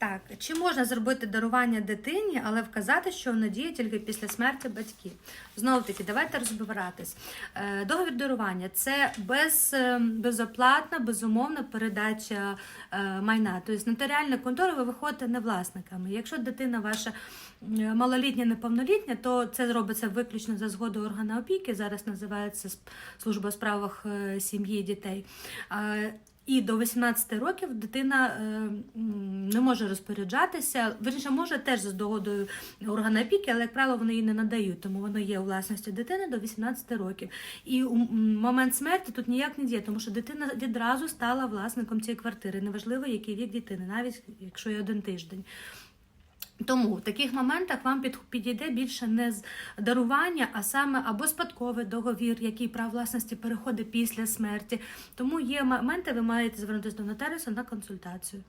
Так, чи можна зробити дарування дитині, але вказати, що воно діє тільки після смерті батьків? Знову таки, давайте розбиратись. Е, Договір дарування це без, е, безоплатна, безумовна передача е, майна. Тобто нотаріальна контора ви виходите не власниками. Якщо дитина ваша малолітня, неповнолітня, то це робиться виключно за згодою органу опіки. Зараз називається служба у справах сім'ї і дітей. І до 18 років дитина не може розпоряджатися, верніше може теж за догодою органу опіки, але, як правило, вони її не надають, тому воно є у власності дитини до 18 років. І у момент смерті тут ніяк не діє, тому що дитина відразу стала власником цієї квартири. Неважливо, який вік дитини, навіть якщо є один тиждень. Тому в таких моментах вам підійде більше не з дарування, а саме або спадковий договір, який прав власності переходить після смерті. Тому є моменти, ви маєте звернутися до нотаріуса на консультацію.